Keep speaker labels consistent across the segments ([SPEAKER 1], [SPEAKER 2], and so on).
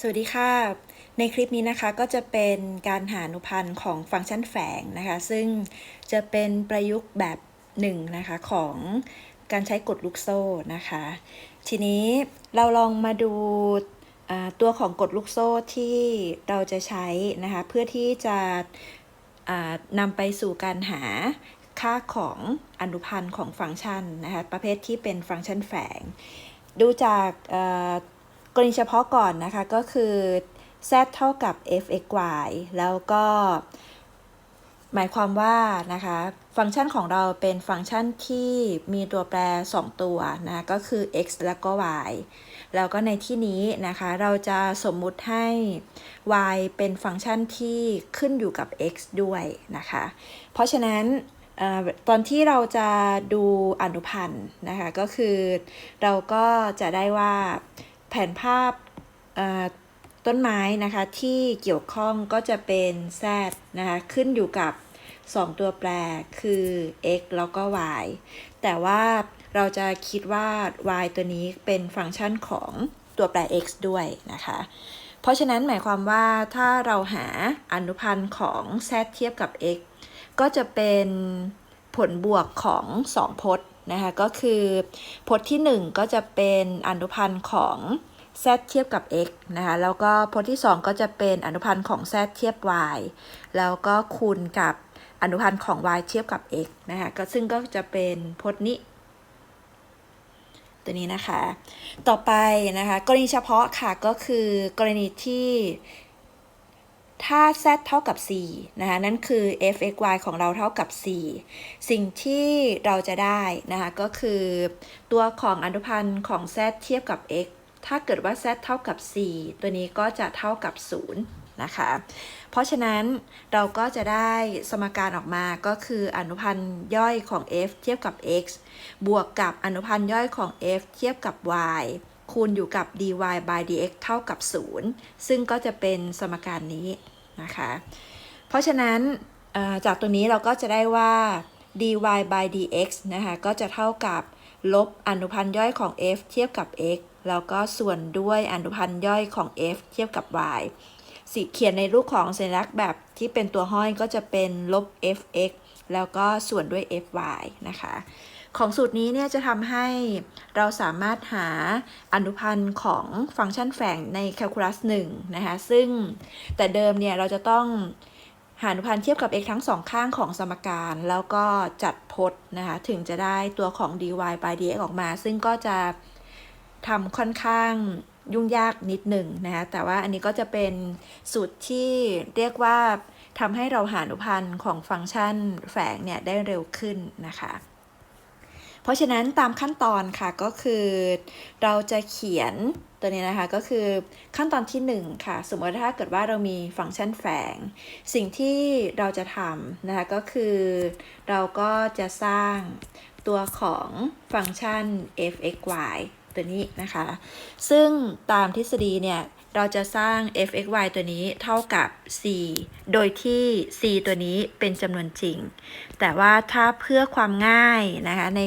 [SPEAKER 1] สวัสดีค่ะ ในคลิปนี้นะคะก็จะเป็นการหาอนุพันธ์ของฟังก์ชันแฝงนะคะ ซึ่งจะเป็นประยุกต์แบบหนึ่งนะคะของการใช้กฎลูกโซ่นะคะ ทีนี้เราลองมาดูตัวของกฎลูกโซ่ที่เราจะใช้นะคะเพื่อที่จะนำไปสู่การหาค่าของอนุพันธ์ของฟังก์ชันนะคะประเภทที่เป็นฟังก์ชันแฝง ดูจาก กรณีเฉพาะก่อนนะคะก็คือ z เท่ากับ f(x,y) แล้วก็หมายความว่านะคะฟังก์ชันของเราเป็นฟังก์ชันที่มีตัวแปร 2 ตัวนะก็คือ x แล้วก็ y แล้วก็ในที่นี้นะคะเราจะสมมุติให้ y เป็นฟังก์ชันที่ขึ้นอยู่กับ x ด้วยนะคะเพราะฉะนั้นอตอนที่เราจะดูอนุพันธ์นะคะก็คือเราก็จะได้ว่า แผนภาพต้นไม้นะคะที่เกี่ยวข้องก็จะเป็น z นะคะขึ้นอยู่กับ 2 ตัวแปรคือ x แล้วก็ y แต่ว่าเราจะคิดว่า y ตัวนี้เป็นฟังก์ชันของตัวแปร x ด้วยนะคะ เพราะฉะนั้นหมายความว่าถ้าเราหาอนุพันธ์ของ z เทียบกับ x ก็จะเป็นผลบวกของ 2 พจน์ นะคะก็คือพจน์ที่ 1 ก็จะเป็นอนุพันธ์ของ z เทียบกับ x นะคะแล้วก็พจน์ที่ 2 ก็จะเป็นอนุพันธ์ของ z เทียบ y แล้วก็คูณกับอนุพันธ์ของ y เทียบกับ x นะคะก็ซึ่งก็จะเป็นพจน์นี้ ตัวนี้นะคะ ต่อไปนะคะกรณีเฉพาะค่ะก็คือกรณีที่ ถ้า z เท่ากับ 4 นะคะ นั่นคือ f x y ของเราเท่ากับ 4 สิ่งที่เราจะได้นะคะ ก็คือตัวของอนุพันธ์ของ z เทียบกับ x ถ้าเกิดว่า z เท่ากับ 4 ตัวนี้ก็จะเท่ากับ 0 นะคะ เพราะฉะนั้นเราก็จะได้สมการออกมาก็คืออนุพันธ์ย่อยของ f เทียบกับ x บวกกับอนุพันธ์ย่อยของ f เทียบกับ y คูณอยู่กับ dy by dx เท่ากับ 0 ซึ่งก็จะเป็นสมการนี้นะคะ เพราะฉะนั้นจากตัวนี้เราก็จะได้ว่า dy by dx นะคะ ก็จะเท่ากับลบอนุพันธ์ย่อยของ f เทียบกับ x แล้วก็ส่วนด้วยอนุพันธ์ย่อยของ f เทียบกับ y สีเขียนในรูปของสัญลักษณ์แบบที่เป็นตัวห้อยก็จะเป็นลบ fx แล้วก็ส่วนด้วย fy นะคะ ของสูตรนี้เนี่ยจะทำให้เราสามารถหาอนุพันธ์ของฟังก์ชันแฝงในแคลคูลัส1นะคะ ซึ่งแต่เดิมเนี่ยเราจะต้องหาอนุพันธ์เทียบกับ x ทั้งสองข้างของสมการ แล้วก็จัดพจน์นะคะ ถึงจะได้ตัวของ dy by dx ออกมา ซึ่งก็จะทำค่อนข้างยุ่งยากนิดหนึ่งนะคะ แต่ว่าอันนี้ก็จะเป็นสูตรที่เรียกว่า ทำให้เราหาอนุพันธ์ของฟังก์ชันแฝงเนี่ยได้เร็วขึ้นนะคะ เพราะฉะนั้นตามขั้นตอนค่ะก็คือ เราจะเขียนตัวนี้นะคะก็คือขั้นตอนที่1ค่ะสมมติถ้าเกิดว่าเรามีฟังก์ชันแฝง สิ่งที่เราจะทำนะคะก็คือเราก็จะสร้างตัวของฟังก์ชัน f(x,y) ตัวนี้นะคะ ซึ่งตามทฤษฎีเนี่ย เราจะสร้าง f(x,y) ตัวนี้เท่ากับ c โดยที่ c ตัวนี้เป็นจำนวนจริง แต่ว่าถ้าเพื่อความง่ายนะคะใน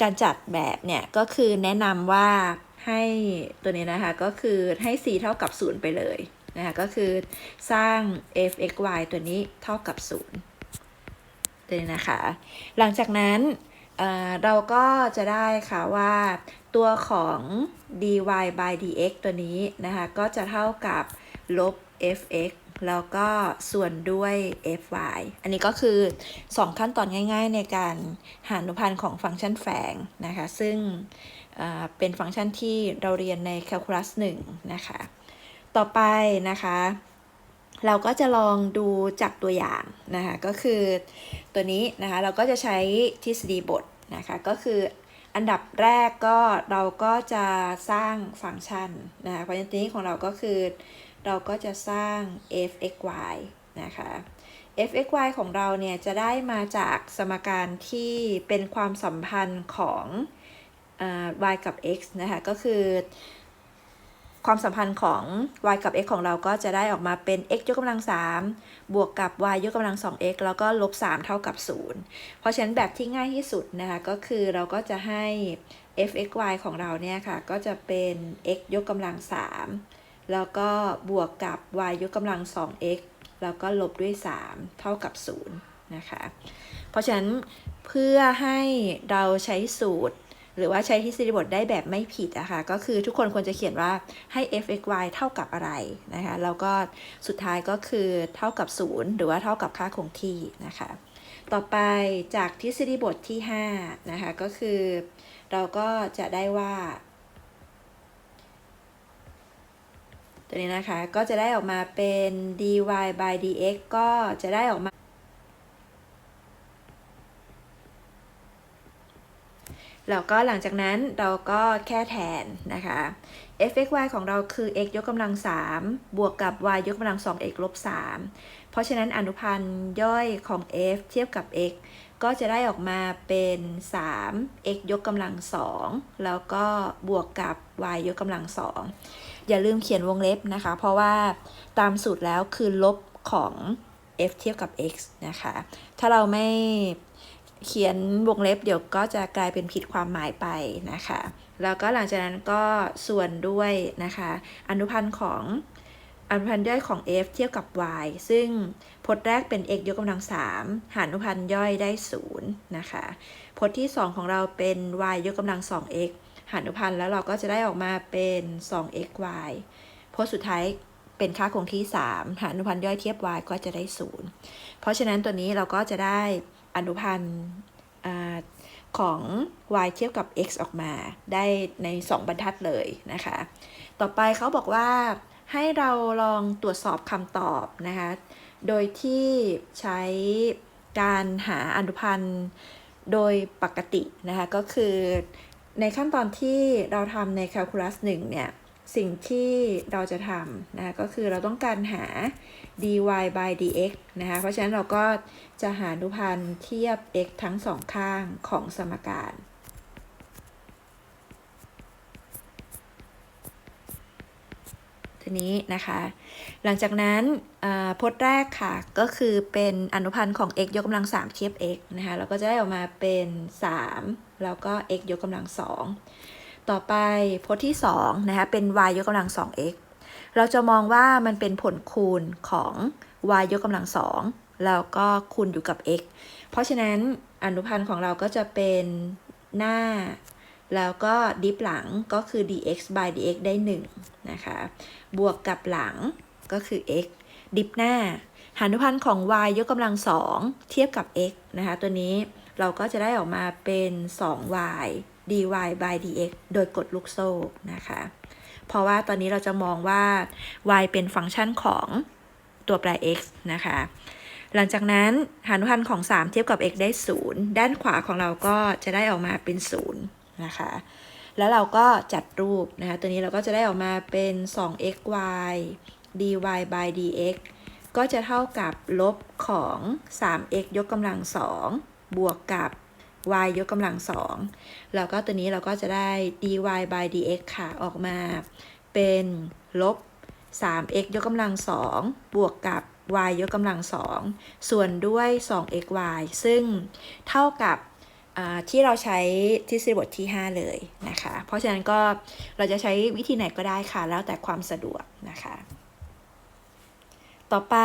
[SPEAKER 1] การจัดแบบเนี่ยก็คือแนะนำว่าให้ตัวนี้นะคะก็คือให้ c เท่ากับ 0 ไปเลยนะคะก็คือสร้าง f(x,y) ตัวนี้เท่ากับ 0 ตัวนี้นะคะ หลังจากนั้นเราก็จะได้ค่ะว่าตัวของ dy by dx ตัวนี้นะคะ ก็จะเท่ากับลบ fx แล้วก็ส่วนด้วย fy อันนี้ก็คือ 2 ขั้นตอนง่ายๆ ในการหาอนุพันธ์ของฟังก์ชันแฝงนะคะ ซึ่งเป็นฟังก์ชันที่เราเรียนใน calculus 1นะคะ ต่อไปนะคะ เราก็จะลองดูจากตัวอย่างนะคะ ก็คือตัวนี้นะคะ เราก็จะใช้ทฤษฎีบทนะคะ ก็คือ อันดับแรกก็เราก็จะสร้างฟังก์ชันนะคะเพราะฉะนั้นของเราก็คือเราก็จะสร้าง f(x,y) นะคะ f(x,y) ของเราเนี่ยจะได้มาจากสมการที่เป็นความสัมพันธ์ของ y กับ x นะคะก็คือ ความสัมพันธ์ของ y กับ x ของเราก็จะได้ออกมาเป็น x ยกกำลัง 3 บวกกับ y ยกกำลัง 2x แล้วก็ลบ 3 เท่ากับ 0 เพราะฉะนั้นแบบที่ง่ายที่สุดนะคะก็คือเราก็จะให้ f(x,y) ของเราเนี่ยค่ะ ก็จะเป็น x ยกกำลัง 3 แล้วก็บวกกับ y ยกกำลัง 2x แล้วก็ลบด้วย 3 เท่ากับ 0 นะคะ เพราะฉะนั้นเพื่อให้เราใช้สูตร หรือว่าใช้ทฤษฎีบทได้แบบไม่ผิดอะคะ่ะก็คือทุกคนควรจะเขียนว่าให้ f x y เท่ากับอะไรนะคะแล้วก็สุดท้ายก็คือเท่ากับ 0 หรือว่าเท่ากับค่าคงที่นะคะต่อไปจากทฤษฎีบทที่5นะคะก็คือเราก็จะได้ว่า ตัวนี้นะคะก็จะได้ออกมาเป็น dy by dx ก็จะได้ออกมา แล้วก็หลังจากนั้นเราก็แค่แทนนะคะ f x y ของเราคือ x ยกกำลัง 3 บวกกับ y ยกกำลัง 2 x ลบ 3 เพราะฉะนั้นอนุพันธ์ย่อยของ f เทียบกับ x ก็จะได้ออกมาเป็น 3 x ยกกำลัง 2 แล้วก็บวกกับ y ยกกำลัง 2 อย่าลืมเขียนวงเล็บนะคะ เพราะว่าตามสูตรแล้วคือลบของ f เทียบกับ x นะคะ ถ้าเราไม่ เขียนวงเล็บเดี๋ยวก็จะกลายเป็นผิดความหมายไปนะคะ แล้วก็หลังจากนั้นก็ส่วนด้วยนะคะ อนุพันธ์ของอนุพันธ์ย่อยของ f เทียบกับ y ซึ่งพจน์แรกเป็น x ยกกำลัง 3 หารอนุพันธ์ย่อยได้ 0 นะคะ พจน์ที่ 2 ของเราเป็น y ยกกำลัง 2x หารอนุพันธ์แล้วเราก็จะได้ออกมาเป็น 2xy พจน์สุดท้ายเป็นค่าคงที่ 3 หารอนุพันธ์ย่อยเทียบ y ก็จะได้ 0 เพราะฉะนั้นตัวนี้เราก็จะได้ อนุพันธ์ของ y เทียบกับ x ออกมาได้ใน 2 บรรทัดเลยนะคะ ต่อไปเขาบอกว่าให้เราลองตรวจสอบคำตอบนะคะ โดยที่ใช้การหาอนุพันธ์โดยปกตินะคะ ก็คือในขั้นตอนที่เราทำใน calculus 1เนี่ย สิ่งที่เราจะทำนะคะก็คือเราต้องการหา dy by dx นะคะเพราะฉะนั้นเราก็จะหาอนุพันธ์เทียบ x ทั้งสองข้างของสมการทีนี้นะคะ หลังจากนั้นพจน์แรกค่ะ ก็คือเป็นอนุพันธ์ของ x ยกกำลัง 3 เทียบ x นะคะเราก็จะได้ออกมาเป็น 3 แล้วก็ x ยกกำลัง2 ต่อไปพจน์ที่2นะคะเป็น y ยกกำลัง 2x เราจะมองว่ามันเป็นผลคูณของ y ยกกำลัง 2 แล้วก็คูณอยู่กับ x เพราะฉะนั้นอนุพันธ์ของเราก็จะเป็นหน้า แล้วก็ดิฟหลังก็คือ dx by dx ได้ 1 นะคะ บวกกับหลังก็คือ x ดิฟหน้า หานุพันธ์ของ y ยกกำลัง 2 เทียบกับ x นะคะ ตัวนี้เราก็จะได้ออกมาเป็น 2y dy by dx โดยกดลูกโซ่นะคะ เพราะว่าตอนนี้เราจะมองว่า y เป็นฟังก์ชันของตัวแปร x นะคะ หลังจากนั้นหานุพันธ์ของ 3 เทียบกับ x ได้ 0 ด้านขวาของเราก็จะได้ออกมาเป็น 0 นะคะ แล้วเราก็จัดรูปนะคะ ตัวนี้เราก็จะได้ออกมาเป็น 2xy dy by dx ก็จะเท่ากับลบของ 3x ยกกำลัง 2 บวกกับ y ยกกำลัง2แล้วก็ตัวนี้เราก็จะได้ dy by dx ค่ะ ออกมาเป็นลบ 3x ยกกำลัง2บวกกับ y ยกกำลัง2ส่วนด้วย 2xy ซึ่งเท่ากับที่เราใช้ทฤษฎีบทที่ 5 เลยนะคะ เพราะฉะนั้นก็เราจะใช้วิธีไหนก็ได้ค่ะ แล้วแต่ความสะดวกนะคะ ต่อไป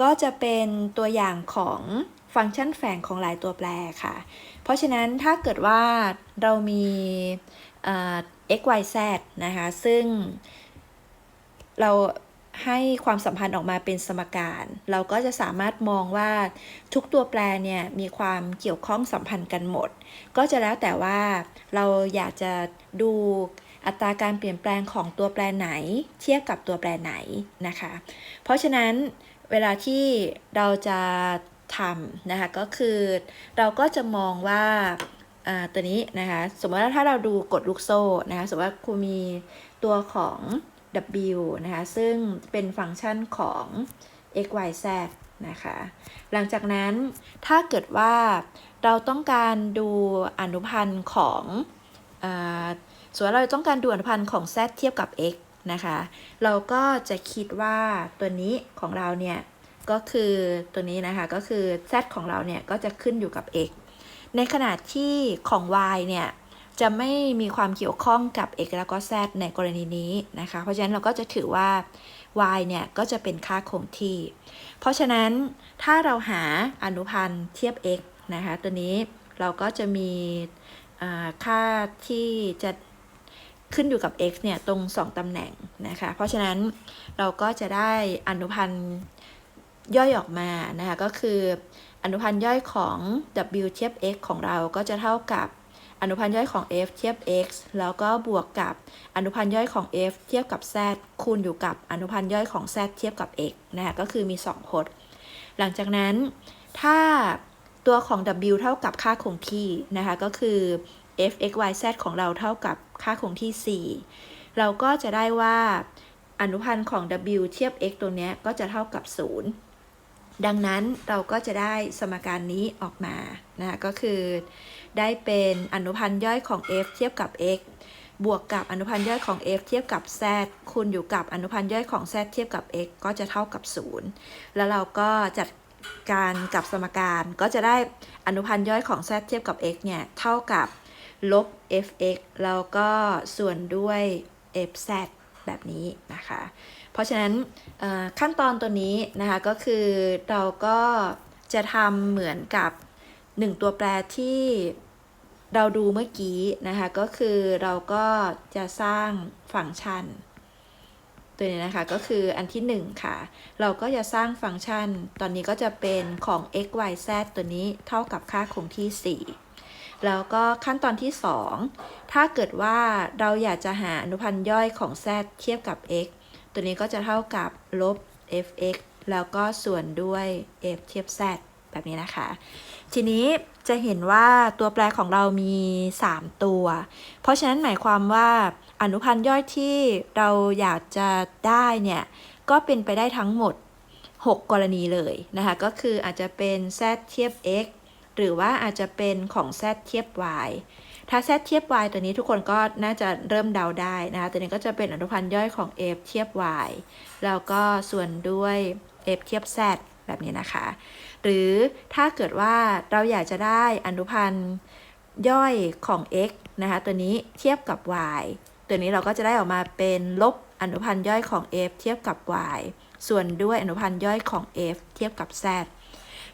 [SPEAKER 1] ก็จะเป็นตัวอย่างของฟังก์ชันแฝงของหลายตัวแปรค่ะ เพราะฉะนั้นถ้าเกิดว่าเรามี x y z นะคะ ซึ่งเราให้ความสัมพันธ์ออกมาเป็นสมการ เราก็จะสามารถมองว่าทุกตัวแปรเนี่ยมีความเกี่ยวข้องสัมพันธ์กันหมด ก็จะแล้วแต่ว่าเราอยากจะดูอัตราการเปลี่ยนแปลงของตัวแปรไหน เทียบกับตัวแปรไหนนะคะ เพราะฉะนั้นเวลาที่เราจะ ทำนะคะก็คือเราก็จะมองว่าตัวนี้นะคะสมมติว่าถ้าเราดูกดลูกโซ่นะคะสมมติว่าครูมีตัวของ w นะคะซึ่งเป็นฟังก์ชันของ x y z นะคะหลังจากนั้นถ้าเกิดว่าเราต้องการดูอนุพันธ์ของอส่วนเราต้องการดูอนุพันธ์ของ z เทียบกับ x นะคะ เราก็จะคิดว่าตัวนี้ของเราเนี่ย ก็คือตัวนี้นะคะก็คือ z ของเราเนี่ยก็จะขึ้นอยู่กับ x ในขณะที่ของ y เนี่ยจะไม่มีความเกี่ยวข้องกับ x แล้วก็ z ในกรณีนี้นะคะ เพราะฉะนั้นเราก็จะถือว่า y เนี่ยก็จะเป็นค่าคงที่ เพราะฉะนั้นถ้าเราหาอนุพันธ์เทียบ x นะคะตัวนี้เราก็จะมีค่าที่จะขึ้นอยู่กับ x เนี่ยตรง 2 ตำแหน่งนะคะ เพราะฉะนั้นเราก็จะได้อนุพันธ์ ย่อยออกมานะคะก็คืออนุพันธ์ย่อยของ w เทียบ x ของเราก็จะเท่ากับอนุพันธ์ย่อยของ f เทียบ x แล้วก็บวกกับอนุพันธ์ย่อยของ f เทียบกับ z คูณอยู่กับอนุพันธ์ย่อยของ z เทียบกับ x นะคะก็คือมี2พจน์หลังจากนั้น ถ้าตัวของ w เท่ากับค่าคงที่นะคะก็คือ f x y z ของเราเท่ากับค่าคงที่ 4 เราก็จะได้ว่าอนุพันธ์ของ w เทียบ x ตัวนี้ก็จะเท่ากับ 0 ดังนั้นเราก็จะได้สมการนี้ออกมานะคะก็คือ ได้เป็นอนุพันธ์ย่อยของ f เทียบกับ x บวกกับอนุพันธ์ย่อยของ f เทียบกับ z คูณอยู่กับอนุพันธ์ย่อยของ z เทียบกับ x ก็จะเท่ากับ 0 แล้วเราก็จัดการกับสมการก็จะได้อนุพันธ์ย่อยของ z เทียบกับ x เนี่ย เท่ากับลบ fx แล้วก็ส่วนด้วย fz แบบนี้นะคะ เพราะฉะนั้นขั้นตอนตัวนี้นะคะก็คือเราก็จะทำเหมือนกับ 1 ตัวแปรที่เราดูเมื่อกี้นะคะก็คือเราก็จะสร้างฟังก์ชัน ตัวนี้นะคะก็คืออันที่ 1 ค่ะ เราก็จะสร้างฟังก์ชัน ตอนนี้ก็จะเป็นของ x y z ตัวนี้เท่ากับค่าคงที่ 4 แล้วก็ขั้นตอนที่ 2 ถ้าเกิดว่าเราอยากจะหาอนุพันธ์ย่อยของ z เทียบกับ x ตัวนี้ก็จะเท่ากับลบ fx แล้วก็ส่วนด้วย f เทียบ z แบบนี้นะคะ ทีนี้จะเห็นว่าตัวแปรของเรามี 3 ตัว เพราะฉะนั้นหมายความว่าอนุพันธ์ย่อยที่เราอยากจะได้เนี่ย ก็เป็นไปได้ทั้งหมด 6 กรณีเลยนะคะ ก็คืออาจจะเป็น z เทียบ x หรือว่าอาจจะเป็นของ z เทียบ y ถ้า z เทียบ y ตัวนี้ทุกคนก็น่าจะเริ่มเดาได้นะคะตัวนี้ก็จะเป็นอนุพันธ์ย่อยของ f เทียบ y แล้วก็ส่วนด้วย f เทียบ z แบบนี้นะคะ หรือถ้าเกิดว่าเราอยากจะได้อนุพันธ์ย่อยของ x นะคะตัวนี้เทียบกับ y ตัวนี้เราก็จะได้ออกมาเป็นลบอนุพันธ์ย่อยของ f เทียบกับ y ส่วนด้วยอนุพันธ์ย่อยของ f เทียบกับ z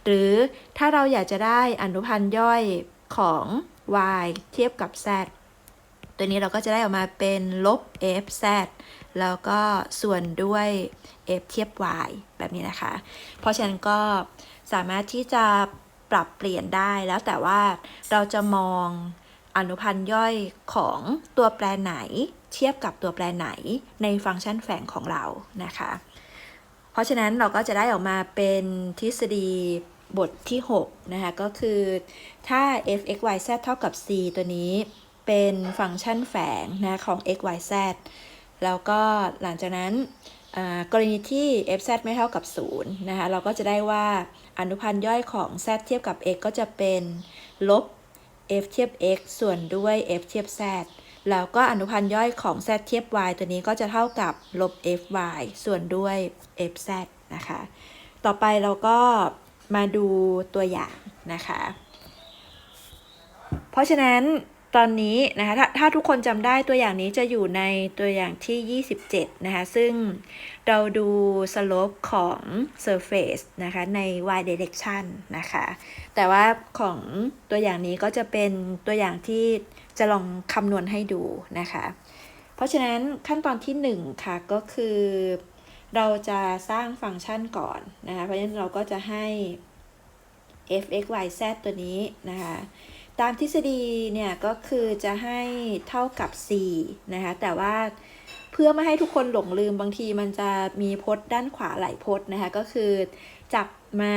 [SPEAKER 1] หรือถ้าเราอยากจะได้อนุพันธ์ย่อยของ y เทียบกับ z ตัวนี้เราก็จะได้ออกมาเป็นลบ f z แล้วก็ส่วนด้วย f เทียบ y แบบนี้นะคะ เพราะฉะนั้นก็สามารถที่จะปรับเปลี่ยนได้แล้วแต่ว่าเราจะมองอนุพันธ์ย่อยของตัวแปรไหน เทียบกับตัวแปรไหนในฟังก์ชันแฝงของเรานะคะ เพราะฉะนั้นเราก็จะได้ออกมาเป็นทฤษฎีบทที่ 6 นะคะ ก็คือถ้า f x y z เท่ากับ c ตัวนี้เป็นฟังก์ชันแฝงนะของ x y z แล้วก็หลังจากนั้นกรณีที่ f z ไม่เท่ากับ 0 นะคะ เราก็จะได้ว่าอนุพันธ์ย่อยของ z เทียบกับ x ก็จะเป็นลบ f เทียบ x ส่วนด้วย f เทียบ z แล้วก็อนุพันธ์ย่อยของ z เทียบ y ตัวนี้ก็จะเท่ากับลบ fy ส่วนด้วย fz นะคะ ต่อไปเราก็มาดูตัวอย่างนะคะ เพราะฉะนั้นตอนนี้นะคะถ้าถ้าทุกคนจำได้ตัวอย่างนี้จะอยู่ในตัวอย่างที่ 27 นะคะ ซึ่งเราดู slope ของ surface นะคะใน y direction นะคะ แต่ว่าของตัวอย่างนี้ก็จะเป็นตัวอย่างที่ จะลองคำนวณให้ดูนะคะ เพราะฉะนั้นขั้นตอนที่ 1 ค่ะก็คือ เราจะสร้างฟังก์ชันก่อนนะคะเพราะฉะนั้นเราก็จะให้ f x y z ตัวนี้นะคะตามทฤษฎีเนี่ยก็คือจะให้เท่ากับ 4 นะคะแต่ว่าเพื่อไม่ให้ทุกคนหลงลืมบางทีมันจะมีพจน์ด้านขวาหลายพจน์นะคะก็คือจับมา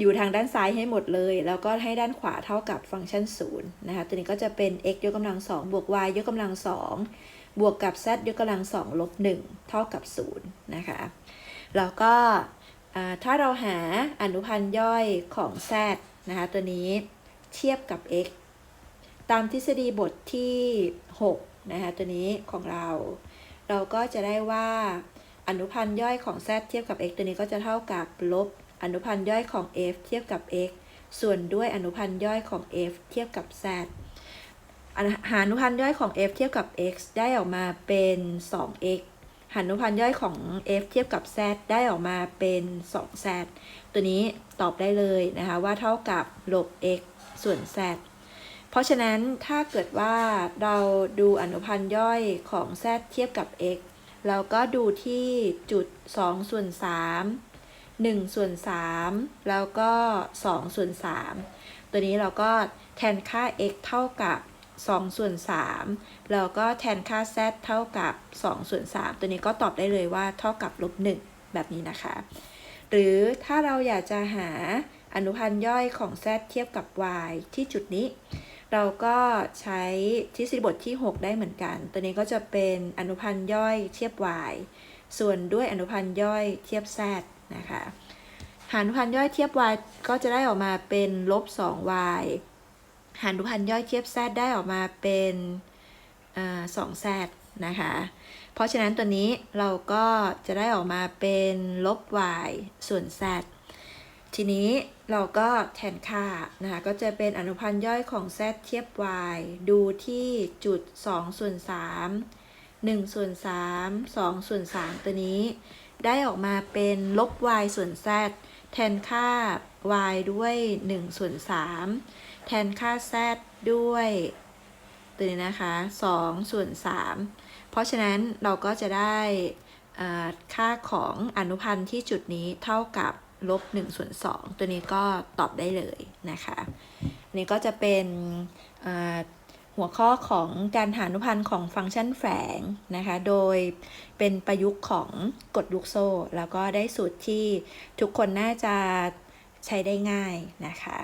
[SPEAKER 1] อยู่ทางด้านซ้ายให้หมดเลย แล้วก็ให้ด้านขวาเท่ากับฟังก์ชัน0นะคะตัวนี้ก็จะเป็น x ยกกำลัง2บวก y ยกกำลัง2บวกกับ z ยกกำลัง2ลบ1เท่ากับ0นะคะแล้วก็ถ้าเราหาอนุพันธ์ย่อยของ z นะคะตัวนี้เทียบกับ x ตามทฤษฎีบทที่6นะคะตัวนี้ของเรา เราก็จะได้ว่าอนุพันธ์ย่อยของ z เทียบกับ x ตัวนี้ก็จะเท่ากับลบ อนุพันธ์ย่อยของ f เทียบกับ x ส่วนด้วยอนุพันธ์ย่อยของ f เทียบกับ z หาอนุพันธ์ย่อยของ f เทียบกับ x ได้ออกมาเป็น 2x หาอนุพันธ์ย่อยของ f เทียบกับ z ได้ออกมาเป็น 2z ตัวนี้ตอบได้เลยนะคะว่าเท่ากับลบ x ส่วน z เพราะฉะนั้นถ้าเกิดว่าเราดูอนุพันธ์ย่อยของ z เทียบกับ x เราก็ดูที่จุด 2 ส่วน 3 1ส่วน3แล้วก็2ส่วน3ตัวนี้เราก็แทนค่า x เท่ากับ2ส่วน3แล้วก็แทนค่า z เท่ากับ2ส่วน3ตัวนี้ก็ตอบได้เลยว่าเท่ากับลบ1แบบนี้นะคะ หรือถ้าเราอยากจะหาอนุพันธ์ย่อยของ z เทียบกับ y ที่จุดนี้ เราก็ใช้ทฤษฎีบทที่ 6 ได้เหมือนกัน ตัวนี้ก็จะเป็นอนุพันธ์ย่อยเทียบ y ส่วนด้วยอนุพันธ์ย่อยเทียบ z นะคะหารอนุพันธ์ย่อยเทียบ y ก็จะได้ออกมาเป็นลบ 2y หารอนุพันธ์ย่อยเทียบ z ได้ออกมาเป็นสอง z นะคะ เพราะฉะนั้นตัวนี้เราก็จะได้ออกมาเป็นลบ y ส่วน z ทีนี้เราก็แทนค่านะคะ ก็จะเป็นอนุพันธ์ย่อยของ z เทียบ y ดูที่จุด 2 ส่วน 3 1 ส่วน 3 2 ส่วน 3 ตัวนี้ ได้ออกมาเป็นลบ y ส่วน z แทนค่า y ด้วย 1 ส่วน 3 แทนค่า z ด้วยตัวนี้นะคะ 2 ส่วน 3 เพราะฉะนั้นเราก็จะได้ค่าของอนุพันธ์ที่จุดนี้เท่ากับลบ1ส่วน2ตัวนี้ก็ตอบได้เลยนะคะนนี้ก็จะเป็น หัวข้อของการหาอนุพันธ์ของฟังก์ชันแฝงนะคะ โดยเป็นประยุกต์ของกฎลูกโซ่ แล้วก็ได้สูตรที่ทุกคนน่าจะใช้ได้ง่ายนะคะ